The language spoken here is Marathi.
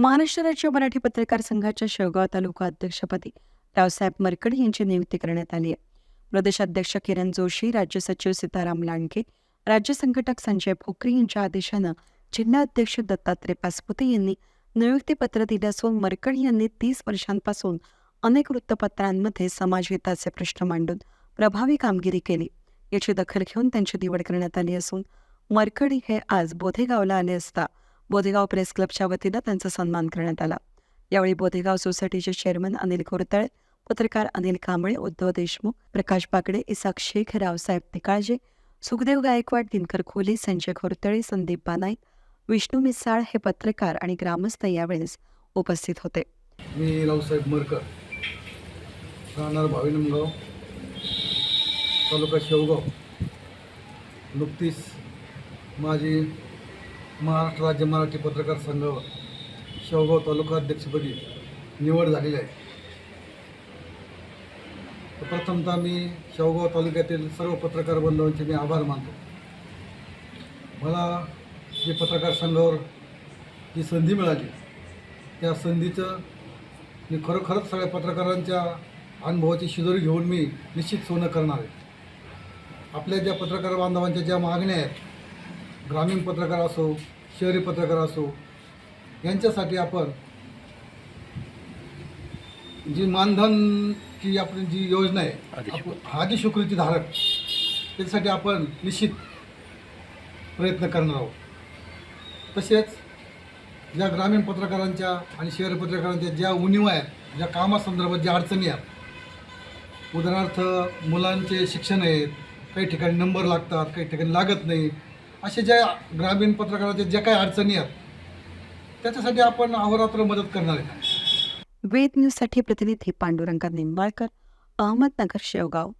महाराष्ट्र राज्य मराठी पत्रकार संघाच्या शेवगाव तालुका अध्यक्षपदी रावसाहेब मरकड यांची नियुक्ती करण्यात आली आहे. प्रदेशाध्यक्ष किरण जोशी राज्य सचिव सीताराम लांडगे राज्य संघटक संजय भोकरे यांच्या आदेशानं जिल्हा अध्यक्ष दत्तात्रय पासपुते यांनी नियुक्तीपत्र दिलं असून मरकड यांनी तीस वर्षांपासून अनेक वृत्तपत्रांमध्ये समाजहिताचे प्रश्न मांडून प्रभावी कामगिरी केली. याची दखल घेऊन त्यांची निवड करण्यात आली असून मरकड हे आज बोधेगावला आले असता बोधेगाव प्रेस क्लबच्या वतीनं त्यांचा सन्मान करण्यात आला. यावेळी बोधेगाव सोसायटीचे चेअरमन अनिल कोरतळे पत्रकार अनिल कांबळे उद्धव देशमुख प्रकाश बागडे इसाक शेख रावसाहेब निकाळजे सुखदेव गायकवाड दिनकर खोले संजय खोरतळे संदीप बानाईक विष्णू मिसाळ हे पत्रकार आणि ग्रामस्थ यावेळेस उपस्थित होते. मी रावसाहेब मरकर राहणार भाविनमगाव तालुका शेवगाव. नुकतीच माझी महाराष्ट्र राज्य मराठी पत्रकार संघ शेवगाव तालुका अध्यक्षपदी निवड झालेली आहे. प्रथमतः मी शेवगाव तालुक्यातील सर्व पत्रकार बांधवांचे मी आभार मानतो. मला जे पत्रकार संघावर जी संधी मिळाली त्या संधीचं मी खरोखरच सगळ्या पत्रकारांच्या अनुभवाची शिजोरी घेऊन मी निश्चित सोनं करणार आहे. आपल्या ज्या पत्रकार बांधवांच्या ज्या मागण्या आहेत ग्रामीण पत्रकार असो शहरी पत्रकार असो यांच्यासाठी आपण जी मानधनची आपली जी योजना आहे आप- आदिस्वीकृती धारक त्याच्यासाठी आपण निश्चित प्रयत्न करणार आहोत. तसेच ज्या ग्रामीण पत्रकारांच्या आणि शहरी पत्रकारांच्या ज्या उणीवा आहेत ज्या कामासंदर्भात ज्या अडचणी आहेत उदाहरणार्थ मुलांचे शिक्षण आहेत काही ठिकाणी नंबर लागतात काही ठिकाणी लागत नाही अशा ज्या ग्रामीण पत्रकाराच्या ज्या काही अडचणी आहेत त्याच्यासाठी आपण अहोरात्र मदत करणार आहे. वेद न्यूजसाठी प्रतिनिधी पांडुरंगा निंबाळकर अहमदनगर शेवगाव.